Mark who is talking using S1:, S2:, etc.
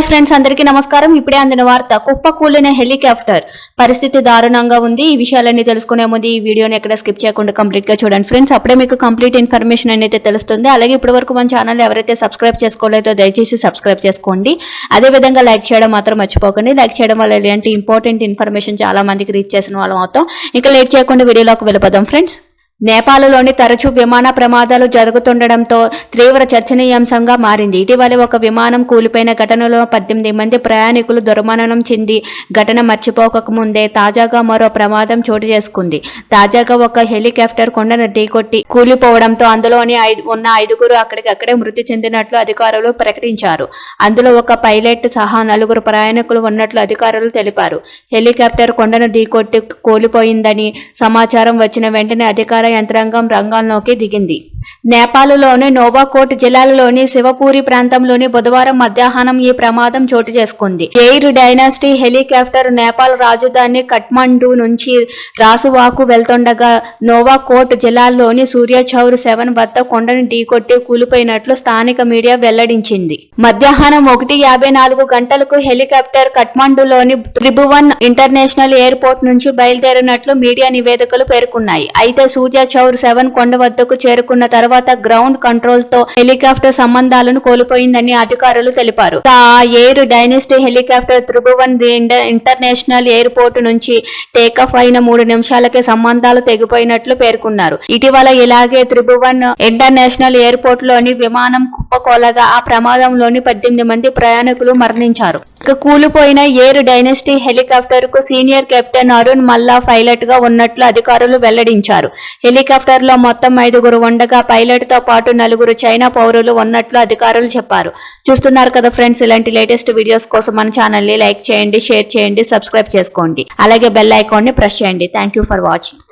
S1: Hi friends అందరికీ నమస్కారం. ఇప్పుడే అందిన వార్త కుప్పకూలిన హెలికాప్టర్. పరిస్థితి దారుణంగా ఉంది. ఈ విషయాలన్నీ తెలుసుకునే ముందు ఈ వీడియోని ఎక్కడ స్కిప్ చేయకుండా కంప్లీట్గా చూడండి ఫ్రెండ్స్. అప్పుడే మీకు కంప్లీట్ ఇన్ఫర్మేషన్ అనేది తెలుస్తుంది. అలాగే ఇప్పటి వరకు మన ఛానల్ ఎవరైతే సబ్స్క్రైబ్ చేసుకోలేదో దయచేసి సబ్స్క్రైబ్ చేసుకోండి. అదే విధంగా లైక్ చేయడం మాత్రం మర్చిపోకండి. లైక్ చేయడం వల్ల ఇలాంటి ఇంపార్టెంట్ ఇన్ఫర్మేషన్ చాలా మందికి రీచ్ చేసిన వాళ్ళం అవుతాం. ఇంకా లేట్ చేయకుండా వీడియోలోకి వెళ్ళిపోదాం ఫ్రెండ్స్. నేపాల్లోని తరచూ విమాన ప్రమాదాలు జరుగుతుండడంతో తీవ్ర చర్చనీయాంశంగా మారింది. ఇటీవల ఒక విమానం కూలిపోయిన ఘటనలో పద్దెనిమిది మంది ప్రయాణికులు దుర్మరణం చెంది ఘటన మర్చిపోక ముందే తాజాగా మరో ప్రమాదం చోటు చేసుకుంది. తాజాగా ఒక హెలికాప్టర్ కొండను ఢీకొట్టి కూలిపోవడంతో అందులోని ఐదు ఉన్న ఐదుగురు అక్కడికక్కడే మృతి చెందినట్లు అధికారులు ప్రకటించారు. అందులో ఒక పైలట్ సహా నలుగురు ప్రయాణికులు ఉన్నట్లు అధికారులు తెలిపారు. హెలికాప్టర్ కొండను ఢీకొట్టి కూలిపోయిందని సమాచారం వచ్చిన వెంటనే అధికార యంత్రాంగం రంగంలోకి దిగింది. నేపాల్లోని నోవాకోట్ జిల్లాలోని శివపూరి ప్రాంతంలోని బుధవారం మధ్యాహ్నం ఈ ప్రమాదం చోటు చేసుకుంది. ఎయిర్ డైనాసిటీ హెలికాప్టర్ నేపాల్ రాజధాని కఠ్మండు నుంచి రాసువాకు వెళ్తుండగా నోవాకోట్ జిల్లాలోని సూర్యచౌర్ సెవెన్ వద్ద కొండను ఢీకొట్టి కూలిపోయినట్లు స్థానిక మీడియా వెల్లడించింది. మధ్యాహ్నం ఒకటి యాభై నాలుగు గంటలకు హెలికాప్టర్ కఠ్మండులోని త్రిభువన్ ఇంటర్నేషనల్ ఎయిర్పోర్ట్ నుంచి బయలుదేరినట్లు మీడియా నివేదికలు పేర్కొన్నాయి. అయితే సూర్య చౌర్ సెవెన్ కొండ వద్దకు చేరుకున్న తర్వాత గ్రౌండ్ కంట్రోల్తో హెలికాప్టర్ సంబంధాలను కోల్పోయిందని అధికారులు తెలిపారు. ఆ Air Dynasty helicopter Tribhuvan international airport నుంచి టేకాఫ్ అయిన మూడు నిమిషాలకే సంబంధాలు తెగిపోయినట్లు పేర్కొన్నారు. ఇటీవల ఇలాగే త్రిభువన్ ఇంటర్నేషనల్ ఎయిర్పోర్ట్లోని విమానం కుప్పకోలగా ఆ ప్రమాదంలోని పద్దెనిమిది మంది ప్రయాణికులు మరణించారు. ఇక కూలిపోయిన ఎయిర్ డైనస్టీ హెలికాప్టర్కు సీనియర్ కెప్టెన్ అరుణ్ మల్లా పైలట్గా ఉన్నట్లు అధికారులు వెల్లడించారు. హెలికాప్టర్లో మొత్తం ఐదుగురు ఉండగా పైలట్తో పాటు నలుగురు చైనా పౌరులు ఉన్నట్లు అధికారులు చెప్పారు. చూస్తున్నారు కదా ఫ్రెండ్స్ ఇలాంటి లేటెస్ట్ వీడియోస్ కోసం మన ఛానల్ని లైక్ చేయండి షేర్ చేయండి సబ్స్క్రైబ్ చేసుకోండి. అలాగే బెల్ ఐకాన్ని ప్రెస్ చేయండి. Thank you for watching.